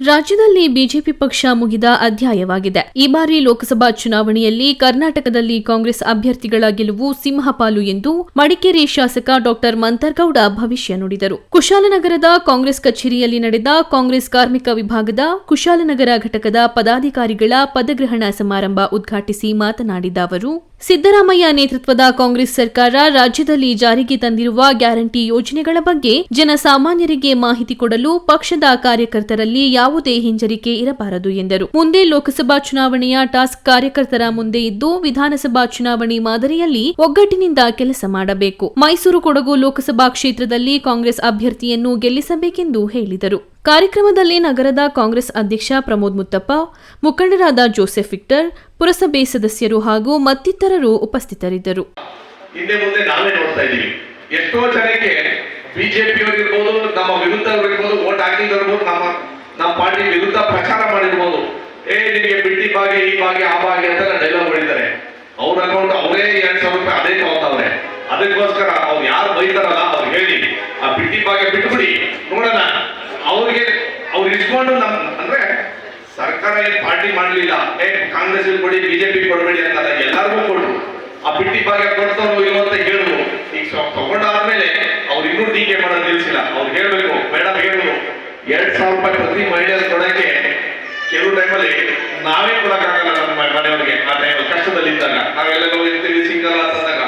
ರಾಜ್ಯದಲ್ಲಿ ಬಿಜೆಪಿ ಪಕ್ಷ ಮುಗಿದ ಅಧ್ಯಾಯವಾಗಿದೆ. ಈ ಬಾರಿ ಲೋಕಸಭಾ ಚುನಾವಣೆಯಲ್ಲಿ ಕರ್ನಾಟಕದಲ್ಲಿ ಕಾಂಗ್ರೆಸ್ ಅಭ್ಯರ್ಥಿಗಳ ಗೆಲುವು ಸಿಂಹಪಾಲು ಎಂದು ಮಡಿಕೇರಿ ಶಾಸಕ ಡಾಕ್ಟರ್ ಮಂತರ್ಗೌಡ ಭವಿಷ್ಯ ನುಡಿದರು. ಕುಶಾಲನಗರದ ಕಾಂಗ್ರೆಸ್ ಕಚೇರಿಯಲ್ಲಿ ನಡೆದ ಕಾಂಗ್ರೆಸ್ ಕಾರ್ಮಿಕ ವಿಭಾಗದ ಕುಶಾಲನಗರ ಘಟಕದ ಪದಾಧಿಕಾರಿಗಳ ಪದಗ್ರಹಣ ಸಮಾರಂಭ ಉದ್ಘಾಟಿಸಿ ಮಾತನಾಡಿದ ಅವರು, ಸಿದ್ದರಾಮಯ್ಯ ನೇತೃತ್ವದ ಕಾಂಗ್ರೆಸ್ ಸರ್ಕಾರ ರಾಜ್ಯದಲ್ಲಿ ಜಾರಿಗೆ ತಂದಿರುವ ಗ್ಯಾರಂಟಿ ಯೋಜನೆಗಳ ಬಗ್ಗೆ ಜನಸಾಮಾನ್ಯರಿಗೆ ಮಾಹಿತಿ ಕೊಡಲು ಪಕ್ಷದ ಕಾರ್ಯಕರ್ತರಲ್ಲಿ ಯಾವುದೇ ಹಿಂಜರಿಕೆ ಇರಬಾರದು ಎಂದರು. ಮುಂದೆ ಲೋಕಸಭಾ ಚುನಾವಣೆಯ ಟಾಸ್ಕ್ ಕಾರ್ಯಕರ್ತರ ಮುಂದೆ ಇದ್ದು ವಿಧಾನಸಭಾ ಚುನಾವಣೆ ಮಾದರಿಯಲ್ಲಿ ಒಗ್ಗಟ್ಟಿನಿಂದ ಕೆಲಸ ಮಾಡಬೇಕು. ಮೈಸೂರು ಕೊಡಗು ಲೋಕಸಭಾ ಕ್ಷೇತ್ರದಲ್ಲಿ ಕಾಂಗ್ರೆಸ್ ಅಭ್ಯರ್ಥಿಯನ್ನು ಗೆಲ್ಲಿಸಬೇಕೆಂದು ಹೇಳಿದರು. ಕಾರ್ಯಕ್ರಮದಲ್ಲಿ ನಗರದ ಕಾಂಗ್ರೆಸ್ ಅಧ್ಯಕ್ಷ ಪ್ರಮೋದ್ ಮುತ್ತಪ್ಪ, ಮುಖಂಡರಾದ ಜೋಸೆಫ್ ವಿಕ್ಟರ್, ಪುರಸಭೆ ಸದಸ್ಯರು ಹಾಗೂ ಮತ್ತಿತರರು ಉಪಸ್ಥಿತರಿದ್ದರು. ಎಷ್ಟೋ ಜನಕ್ಕೆ ಬಿಜೆಪಿ ಇರ್ಬೋದು, ನಮ್ಮ ವಿರುದ್ಧ ಇರ್ಬೋದು, ಓಟ್ ಹಾಕಿದಿರ್ಬೋದು ನಮ್ಮ ನಮ್ಮ ಪಾರ್ಟಿ ವಿರುದ್ಧ ಪ್ರಚಾರ ಮಾಡಿರ್ಬೋದು. ಏ ನಿಮಗೆ ಬಿಟ್ಟಿ ಬಾಗಿ ಈ ಬಾಗಿ ಆ ಬಾಗಿ ಅಂತೆಲ್ಲ ಡೈಲಾಗ್ ಹೊಡಿತಾರೆ ಅವ್ರ ಅಕೌಂಟ್ ಅವರೇ ಎರಡ್ ಸಾವಿರ ರೂಪಾಯಿ ಅದೇ ತಗೋತಾವ್ರೆ. ಅದಕ್ಕೋಸ್ಕರ ಅವ್ರು ಯಾರು ಬೈತಾರಲ್ಲ, ಅವ್ರು ಹೇಳಿ. ಆ ಬಿಟ್ಟಿ ಬಾಗಿ ಬಿಟ್ಬಿಡಿ. ನೋಡೋಣ. ಅವ್ರಿಗೆ, ಅವ್ರು ಇಟ್ಕೊಂಡು ನಮ್, ಅಂದ್ರೆ ಸರ್ಕಾರ ಏನ್ ಪಾರ್ಟಿ ಮಾಡ್ಲಿಲ್ಲ, ಏ, ಕಾಂಗ್ರೆಸ್ ಕೊಡಿ, ಬಿಜೆಪಿ ಕೊಡಬೇಡಿ ಅಂತ ಎಲ್ಲರಿಗೂ ಕೊಡ್ರು. ಆ ಬಿಟ್ಟಿ ಭಾಗ್ಯ ಕೊಡ್ತಾರೋ ಇಲ್ಲ ಅಂತ ಹೇಳಿದ್ರು ಈಗ ತಗೊಂಡಾದ್ಮೇಲೆ ಅವ್ರು ಇನ್ನೂ ಟೀಕೆ ಮಾಡೋದು ನಿಲ್ಸಿಲ್ಲ. ಅವ್ರು ಹೇಳ್ಬೇಕು ಎರಡ್ ಸಾವಿರ ರೂಪಾಯಿ ಪ್ರತಿ ಮಹಿಳೆಯರು ಕೊಡಕ್ಕೆ ಕೆಲವು ಟೈಮಲ್ಲಿ ನಾವೇ ಕೊಡಕ್ಕಾಗಲ್ಲ ನಮ್ಮ ಮನೆಯವರಿಗೆ ಆ ಟೈಮ್ ಕಷ್ಟದಲ್ಲಿದ್ದಾಗ. ನಾವೆಲ್ಲ ಇರ್ತೀವಿ, ಸಿಂಗಲ್ ಅಂತಂದಾಗ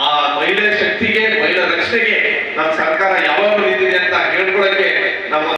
ಆ ಮಹಿಳೆ ಶಕ್ತಿಗೆ, ಮಹಿಳಾ ರಕ್ಷಣೆಗೆ ನಮ್ಮ ಸರ್ಕಾರ ಯಾವಾಗ ನಿಂತಿದೆ ಅಂತ ಹೇಳ್ಕೊಳಕ್ಕೆ